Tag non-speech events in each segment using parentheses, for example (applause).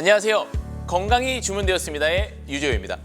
안녕하세요. 건강이 주문되었습니다의 유재호입니다.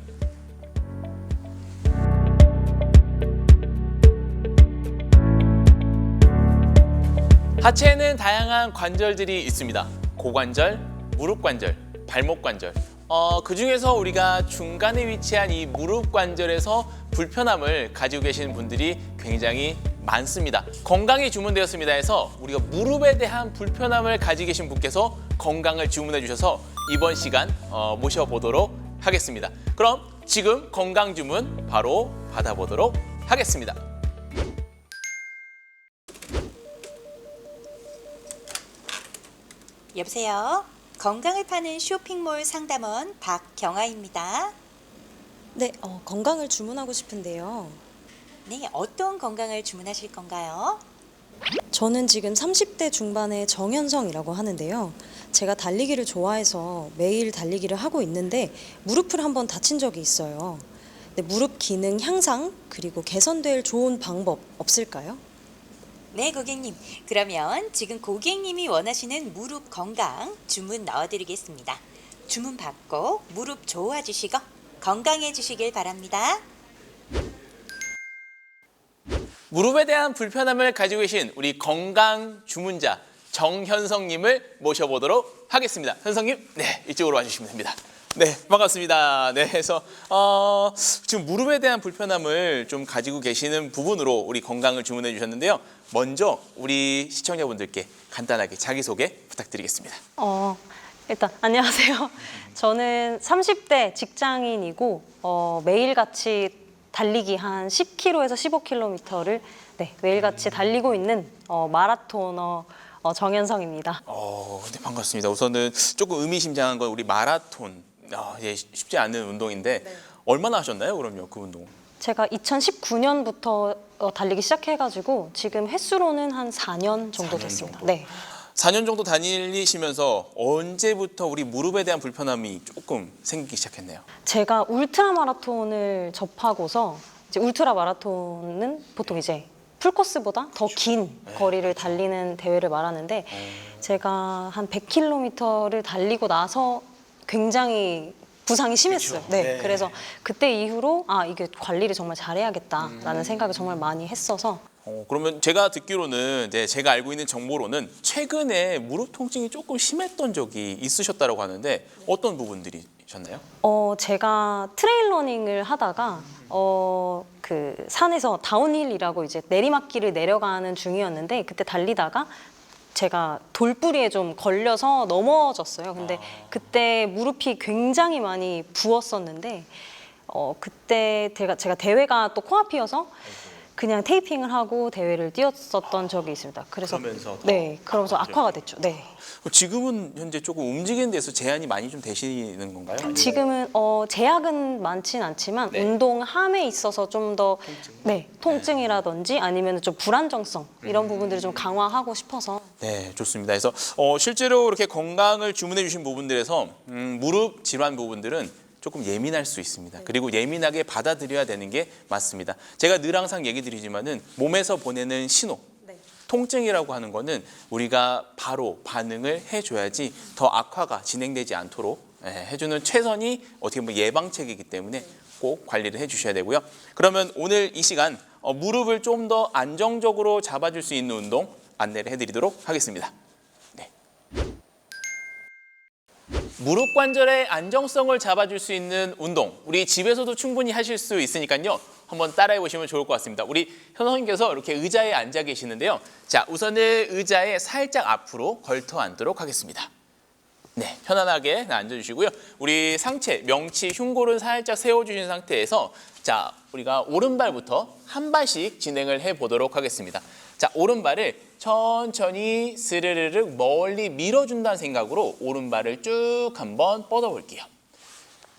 하체에는 다양한 관절들이 있습니다. 고관절, 무릎 관절, 발목 관절. 어, 그 중에서 우리가 중간에 위치한 이 무릎 관절에서 불편함을 가지고 계시는 분들이 굉장히 많습니다. 건강이 주문되었습니다 해서 우리가 무릎에 대한 불편함을 가지고 계신 분께서 건강을 주문해 주셔서 이번 시간 어, 모셔보도록 하겠습니다. 그럼 지금 건강 주문 바로 받아보도록 하겠습니다. 여보세요. 건강을 파는 쇼핑몰 상담원 박경아입니다. 네, 어, 건강을 주문하고 싶은데요. 네, 어떤 건강을 주문하실 건가요? 저는 지금 30대 중반의 정현성이라고 하는데요. 제가 달리기를 좋아해서 매일 달리기를 하고 있는데 무릎을 한번 다친 적이 있어요. 네, 무릎 기능 향상 그리고 개선될 좋은 방법 없을까요? 네, 고객님. 그러면 지금 고객님이 원하시는 무릎 건강 주문 넣어드리겠습니다. 주문 받고 무릎 좋아지시고 건강해지시길 바랍니다. 무릎에 대한 불편함을 가지고 계신 우리 건강 주문자 정현성님을 모셔보도록 하겠습니다. 현성님, 네 이쪽으로 와주시면 됩니다. 네 반갑습니다. 네 그래서 어, 지금 무릎에 대한 불편함을 좀 가지고 계시는 부분으로 우리 건강을 주문해 주셨는데요. 먼저 우리 시청자분들께 간단하게 자기 소개 부탁드리겠습니다. 어, 일단 안녕하세요. 저는 30대 직장인이고 어, 매일같이 달리기 한 10km에서 15km를 네, 매일같이 달리고 있는 어, 마라토너 어, 정현성입니다. 어, 네, 반갑습니다. 우선은 조금 의미심장한 건 우리 마라톤. 아, 예, 쉽지 않은 운동인데 얼마나 하셨나요? 그럼요, 그 운동. 제가 2019년부터 어, 달리기 시작해가지고 지금 횟수로는 한 4년 정도 4년 됐습니다. 정도. 네. 4년 정도 다니시면서 언제부터 우리 무릎에 대한 불편함이 조금 생기기 시작했나요? 제가 울트라 마라톤을 접하고서 이제 울트라 마라톤은 보통 이제 풀코스보다 더 긴 거리를 달리는 대회를 말하는데 제가 한 100km를 달리고 나서 굉장히 부상이 심했어요. 그쵸. 네. 네. 그래서 그때 이후로 아 이게 관리를 정말 잘해야겠다라는 생각을 정말 많이 했어서 어, 그러면 제가 듣기로는 이제 제가 알고 있는 정보로는 최근에 무릎 통증이 조금 심했던 적이 있으셨다고 하는데 어떤 부분들이셨나요? 어, 제가 트레일 러닝을 하다가 어, 그 산에서 다운힐이라고 이제 내리막길을 내려가는 중이었는데 그때 달리다가 제가 돌뿌리에 좀 걸려서 넘어졌어요. 근데 그때 무릎이 굉장히 많이 부었었는데 어, 그때 제가 제가 대회가 또 코앞이어서 그냥 테이핑을 하고 대회를 뛰었었던 적이 있습니다. 그래서 그러면서 더 네, 그러면서 악화가 됐죠. 네. 지금은 현재 조금 움직이는 데서 제한이 많이 좀 되시는 건가요? 아니면- 지금은 어, 제약은 많진 않지만 네. 운동함에 있어서 좀 더 네, 통증이라든지 아니면 좀 불안정성 이런 부분들을 좀 강화하고 싶어서 네, 좋습니다. 그래서 어, 실제로 이렇게 건강을 주문해 주신 부분들에서 음, 무릎 질환 부분들은 조금 예민할 수 있습니다. 그리고 예민하게 받아들여야 되는 게 맞습니다. 제가 늘 항상 얘기 드리지만은 몸에서 보내는 신호, 통증이라고 하는 거는 우리가 바로 반응을 해줘야지 더 악화가 진행되지 않도록 예, 해주는 최선이 어떻게 보면 예방책이기 때문에 꼭 관리를 해주셔야 되고요. 그러면 오늘 이 시간 어, 무릎을 좀 더 안정적으로 잡아줄 수 있는 운동 안내를 해드리도록 하겠습니다. 무릎 관절의 안정성을 잡아줄 수 있는 운동. 우리 집에서도 충분히 하실 수 있으니까요. 한번 따라해 보시면 좋을 것 같습니다. 우리 현호님께서 이렇게 의자에 앉아 계시는데요. 자 우선은 의자에 살짝 앞으로 걸터 앉도록 하겠습니다. 네 편안하게 앉아주시고요. 우리 상체 명치 흉골은 살짝 세워주신 상태에서 자 우리가 오른발부터 한 발씩 진행을 해 보도록 하겠습니다 자 오른발을 천천히 스르르륵 멀리 밀어준다는 생각으로 오른발을 쭉 한번 뻗어 볼게요.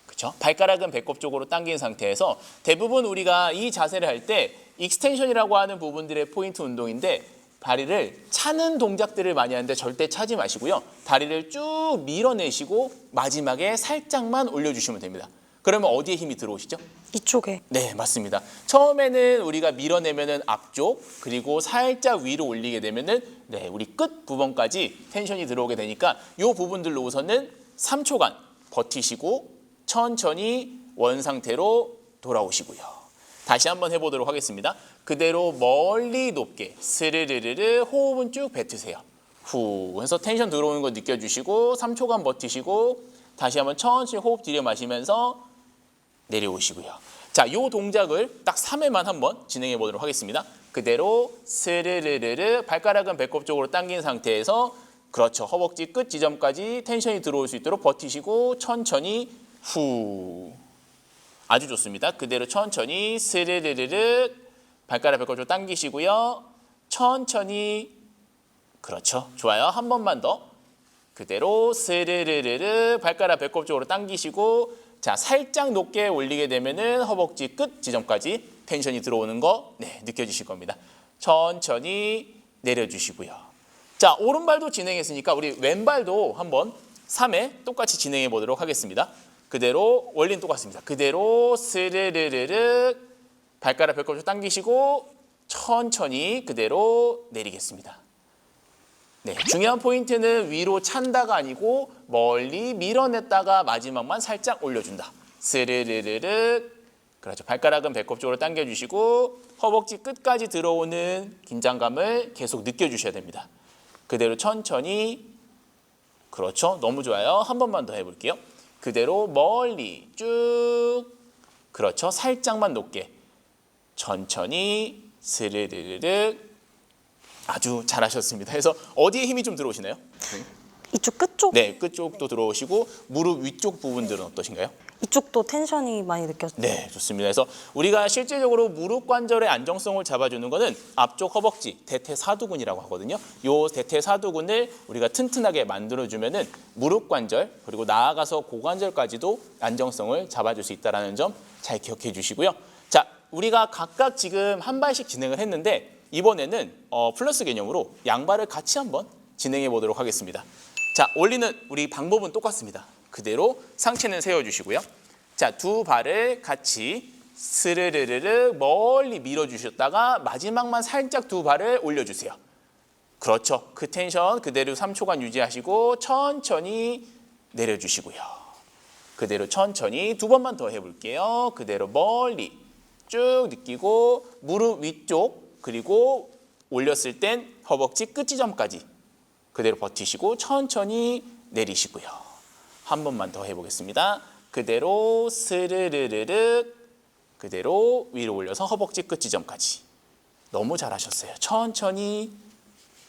그렇죠? 발가락은 배꼽 쪽으로 당긴 상태에서 대부분 우리가 이 자세를 할 때 익스텐션이라고 하는 부분들의 포인트 운동인데 다리를 차는 동작들을 많이 하는데 절대 차지 마시고요. 다리를 쭉 밀어내시고 마지막에 살짝만 올려주시면 됩니다. 그러면 어디에 힘이 들어오시죠? 이쪽에 네, 맞습니다. 처음에는 우리가 밀어내면은 앞쪽 그리고 살짝 위로 올리게 되면은 네, 우리 끝 부분까지 텐션이 들어오게 되니까 이 부분들로 우선은 3초간 버티시고 천천히 원 상태로 돌아오시고요. 다시 한번 해보도록 하겠습니다. 그대로 멀리 높게 스르르르르 호흡은 쭉 뱉으세요. 후 해서 텐션 들어오는 거 느껴주시고 3초간 버티시고 다시 한번 천천히 호흡 들여 마시면서 내려오시고요. 자, 요 동작을 딱 3회만 한번 진행해 보도록 하겠습니다. 그대로 스르르르르 발가락은 배꼽 쪽으로 당긴 상태에서 그렇죠. 허벅지 끝 지점까지 텐션이 들어올 수 있도록 버티시고 천천히 후 아주 좋습니다. 그대로 천천히 스르르르르 발가락 배꼽 쪽으로 당기시고요. 천천히 그렇죠. 좋아요. 한 번만 더. 그대로 스르르르르 발가락 배꼽 쪽으로 당기시고 자 살짝 높게 올리게 되면은 허벅지 끝 지점까지 텐션이 들어오는 거 네, 느껴지실 겁니다. 천천히 내려주시고요. 자 오른발도 진행했으니까 우리 왼발도 한번 3회 똑같이 진행해 보도록 하겠습니다. 그대로 원리는 똑같습니다. 그대로 스르르르르 발가락 쪽 당기시고 천천히 그대로 내리겠습니다. 네, 중요한 포인트는 위로 찬다가 아니고 멀리 밀어냈다가 마지막만 살짝 올려준다. 스르르르르. 그렇죠. 발가락은 배꼽 쪽으로 당겨주시고 허벅지 끝까지 들어오는 긴장감을 계속 느껴주셔야 됩니다. 그대로 천천히. 그렇죠. 너무 좋아요. 한 번만 더 해볼게요. 그대로 멀리 쭉. 그렇죠. 살짝만 높게. 천천히 스르르르르. 아주 잘하셨습니다. 그래서 어디에 힘이 좀 들어오시나요? 이쪽 끝쪽 네, 끝쪽도 들어오시고 무릎 위쪽 부분들은 어떠신가요? 이쪽도 텐션이 많이 느껴져요. 네, 좋습니다. 그래서 우리가 실제적으로 무릎 관절의 안정성을 잡아주는 것은 앞쪽 허벅지 대퇴사두근이라고 하거든요. 요 대퇴사두근을 우리가 튼튼하게 만들어주면은 무릎 관절 그리고 나아가서 고관절까지도 안정성을 잡아줄 수 있다는 점 잘 기억해 주시고요. 자, 우리가 각각 지금 한 발씩 진행을 했는데 이번에는 어, 플러스 개념으로 양발을 같이 한번 진행해 보도록 하겠습니다. 자, 올리는 우리 방법은 똑같습니다. 그대로 상체는 세워주시고요. 자, 두 발을 같이 스르르르르 멀리 밀어주셨다가 마지막만 살짝 두 발을 올려주세요. 그렇죠. 그 텐션 그대로 3초간 유지하시고 천천히 내려주시고요. 그대로 천천히 두 번만 더 해볼게요. 그대로 멀리 쭉 느끼고 무릎 위쪽 그리고 올렸을 땐 허벅지 끝 지점까지 그대로 버티시고 천천히 내리시고요. 한 번만 더 해보겠습니다. 그대로 스르르르르 그대로 위로 올려서 허벅지 끝 지점까지 너무 잘하셨어요. 천천히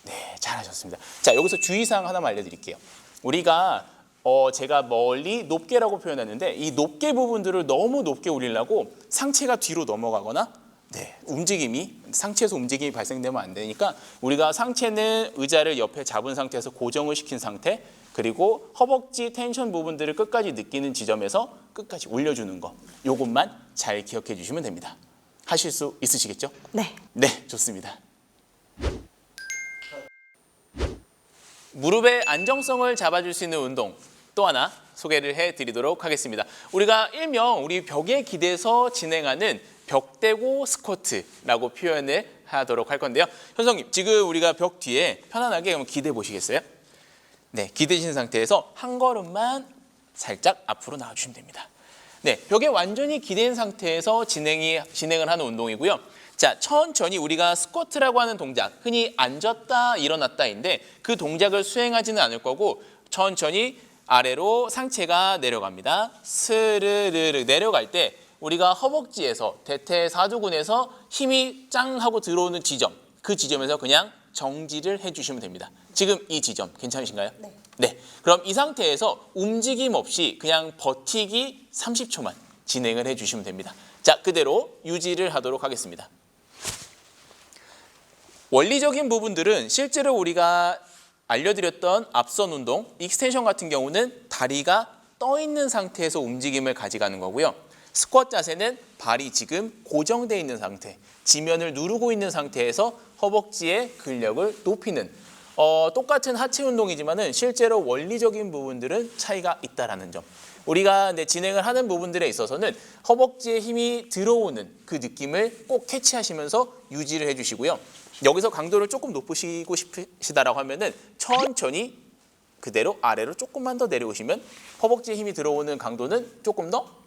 네 잘하셨습니다. 자 여기서 주의사항 하나만 알려드릴게요. 우리가 어, 제가 멀리 높게라고 표현했는데 이 높게 부분들을 너무 높게 올리려고 상체가 뒤로 넘어가거나 네, 움직임이 상체에서 움직임이 발생되면 안 되니까 우리가 상체는 의자를 옆에 잡은 상태에서 고정을 시킨 상태 그리고 허벅지 텐션 부분들을 끝까지 느끼는 지점에서 끝까지 올려주는 거 요것만 잘 기억해 주시면 됩니다. 하실 수 있으시겠죠? 네. 네, 좋습니다. 무릎의 안정성을 잡아줄 수 있는 운동 또 하나 소개를 해드리도록 하겠습니다. 우리가 일명 우리 벽에 기대서 진행하는 벽대고 스쿼트라고 표현을 하도록 할 건데요. 현성님, 지금 우리가 벽 뒤에 편안하게 한번 기대 보시겠어요? 네, 기대신 상태에서 한 걸음만 살짝 앞으로 나와주시면 됩니다. 네, 벽에 완전히 기댄 상태에서 진행이 진행을 하는 운동이고요. 자, 천천히 우리가 스쿼트라고 하는 동작, 흔히 앉았다 일어났다인데 그 동작을 수행하지는 않을 거고 천천히 아래로 상체가 내려갑니다. 스르르르 내려갈 때 우리가 허벅지에서 대퇴사두근에서 힘이 짱 하고 들어오는 지점, 그 지점에서 그냥 정지를 해주시면 됩니다. 지금 이 지점 괜찮으신가요? 네. 네. 그럼 이 상태에서 움직임 없이 그냥 버티기 30초만 진행을 해주시면 됩니다. 자, 그대로 유지를 하도록 하겠습니다. 원리적인 부분들은 실제로 우리가 알려드렸던 앞선 운동, 익스텐션 같은 경우는 다리가 떠 있는 상태에서 움직임을 가져가는 거고요. 스쿼트 자세는 발이 지금 고정되어 있는 상태, 지면을 누르고 있는 상태에서 허벅지의 근력을 높이는 어, 똑같은 하체 운동이지만은 실제로 원리적인 부분들은 차이가 있다라는 점. 우리가 네, 진행을 하는 부분들에 있어서는 허벅지에 힘이 들어오는 그 느낌을 꼭 캐치하시면서 유지를 해주시고요. 여기서 강도를 조금 높이시고 싶으시다라고 하면은 천천히 그대로 아래로 조금만 더 내려오시면 허벅지에 힘이 들어오는 강도는 조금 더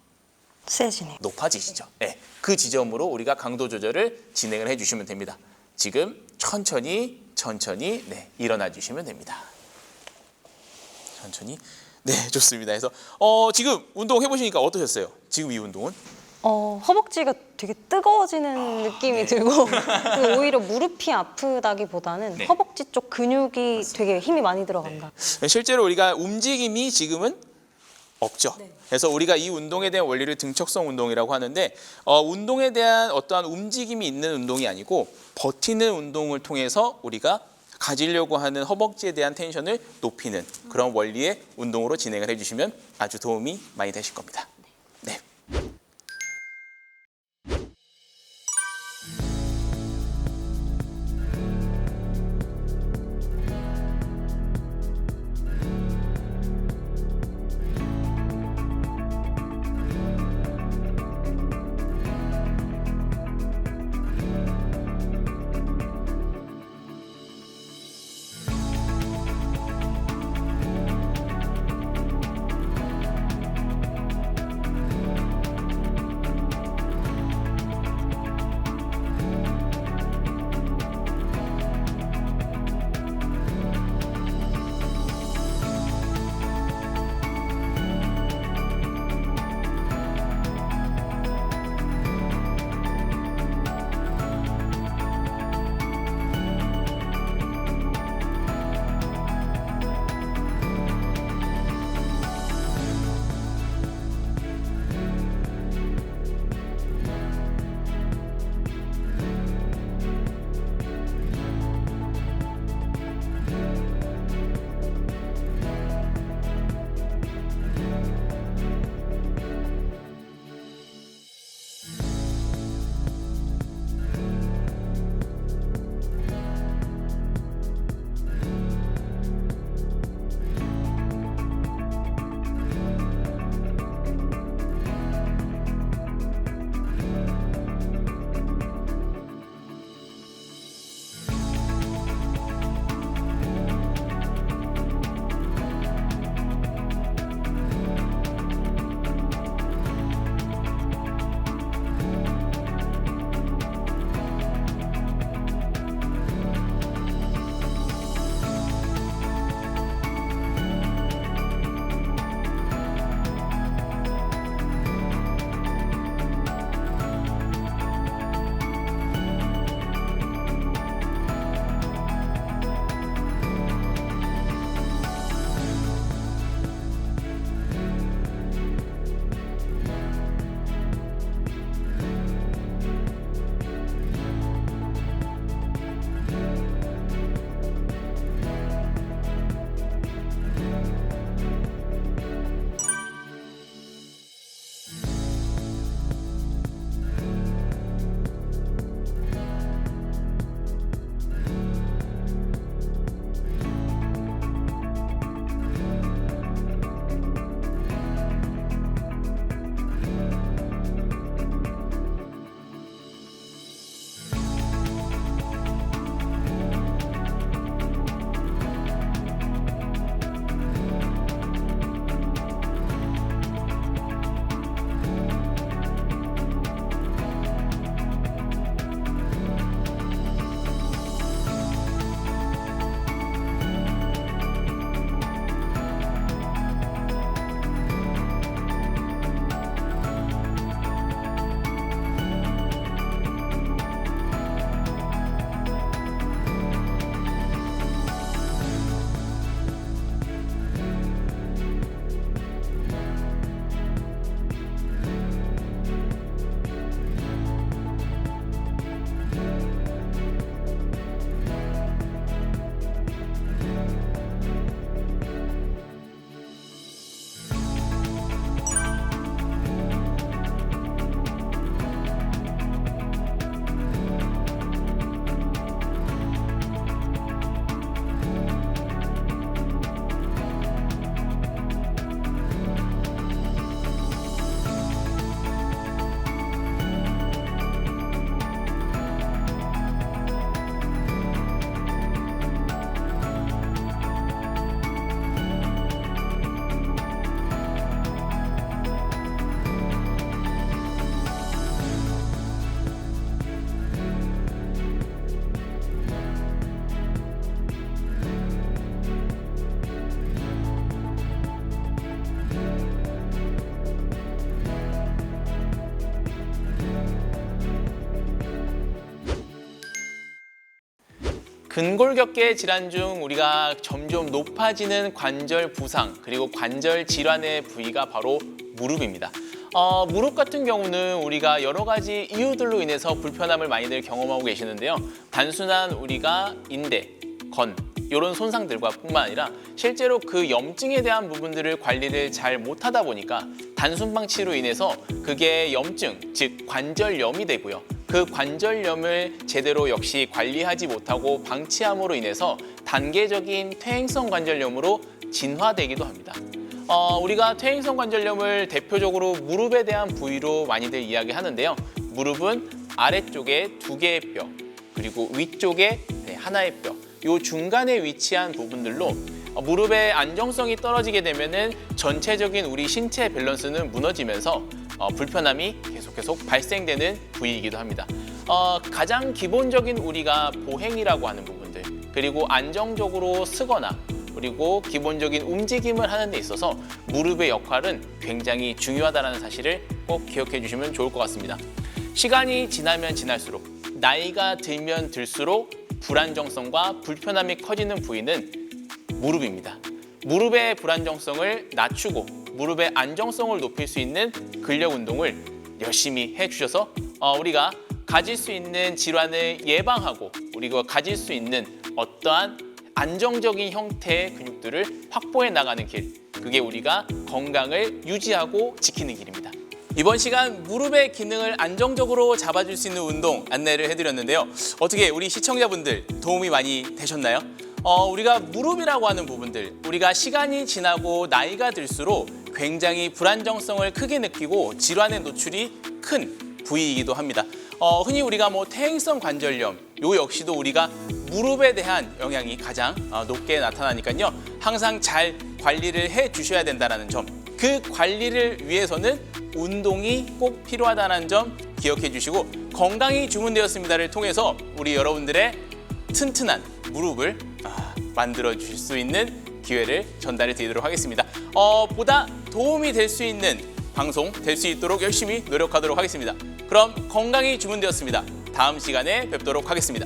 세지네요. 높아지시죠. 네, 그 지점으로 우리가 강도 조절을 진행을 해주시면 됩니다. 지금 천천히 천천히 네, 일어나 주시면 됩니다. 천천히 네 (laughs) 좋습니다. 그래서 어, 지금 운동 해보시니까 어떠셨어요? 지금 이 운동은? 어, 허벅지가 되게 뜨거워지는 느낌이 들고 (laughs) 그 오히려 무릎이 아프다기보다는 네. 허벅지 쪽 근육이 되게 힘이 많이 들어간다. 실제로 우리가 움직임이 지금은 없죠. 그래서 우리가 이 운동에 대한 원리를 등척성 운동이라고 하는데 어, 운동에 대한 어떠한 움직임이 있는 운동이 아니고 버티는 운동을 통해서 우리가 가지려고 하는 허벅지에 대한 텐션을 높이는 그런 원리의 운동으로 진행을 해주시면 아주 도움이 많이 되실 겁니다. 근골격계 질환 중 우리가 점점 높아지는 관절 부상 그리고 관절 질환의 부위가 바로 무릎입니다. 어, 무릎 같은 경우는 우리가 여러 가지 이유들로 인해서 불편함을 많이들 경험하고 계시는데요. 단순한 우리가 인대, 건 이런 손상들과 뿐만 아니라 실제로 그 염증에 대한 부분들을 관리를 잘 못하다 보니까 단순 방치로 인해서 그게 염증, 즉 관절염이 되고요. 그 관절염을 제대로 역시 관리하지 못하고 방치함으로 인해서 단계적인 퇴행성 관절염으로 진화되기도 합니다. 어, 우리가 퇴행성 관절염을 대표적으로 무릎에 대한 부위로 많이들 이야기하는데요. 무릎은 아래쪽에 두 개의 뼈, 그리고 위쪽에 네, 하나의 뼈, 요 중간에 위치한 부분들로 어, 무릎의 안정성이 떨어지게 되면은 전체적인 우리 신체 밸런스는 무너지면서 어, 불편함이 계속 계속 발생되는 부위이기도 합니다. 어, 가장 기본적인 우리가 보행이라고 하는 부분들 그리고 안정적으로 쓰거나 그리고 기본적인 움직임을 하는 데 있어서 무릎의 역할은 굉장히 중요하다는 사실을 꼭 기억해 주시면 좋을 것 같습니다. 시간이 지나면 지날수록 나이가 들면 들수록 불안정성과 불편함이 커지는 부위는 무릎입니다. 무릎의 불안정성을 낮추고 무릎의 안정성을 높일 수 있는 근력 운동을 열심히 해주셔서 어, 우리가 가질 수 있는 질환을 예방하고 우리가 가질 수 있는 어떠한 안정적인 형태의 근육들을 확보해 나가는 길. 그게 우리가 건강을 유지하고 지키는 길입니다. 이번 시간 무릎의 기능을 안정적으로 잡아줄 수 있는 운동 안내를 해드렸는데요. 어떻게 우리 시청자분들 도움이 많이 되셨나요? 어, 우리가 무릎이라고 하는 부분들, 우리가 시간이 지나고 나이가 들수록 굉장히 불안정성을 크게 느끼고 질환의 노출이 큰 부위이기도 합니다. 어, 흔히 우리가 뭐 퇴행성 관절염, 요 역시도 우리가 무릎에 대한 영향이 가장 어, 높게 나타나니까요. 항상 잘 관리를 해 주셔야 된다는 점. 그 관리를 위해서는 운동이 꼭 필요하다는 점 기억해 주시고 건강이 주문되었습니다를 통해서 우리 여러분들의 튼튼한 무릎을 아, 만들어 주실 수 있는 기회를 전달해 드리도록 하겠습니다. 어, 보다 도움이 될 수 있는 방송 될 수 있도록 열심히 노력하도록 하겠습니다. 그럼 건강이 주문되었습니다. 다음 시간에 뵙도록 하겠습니다.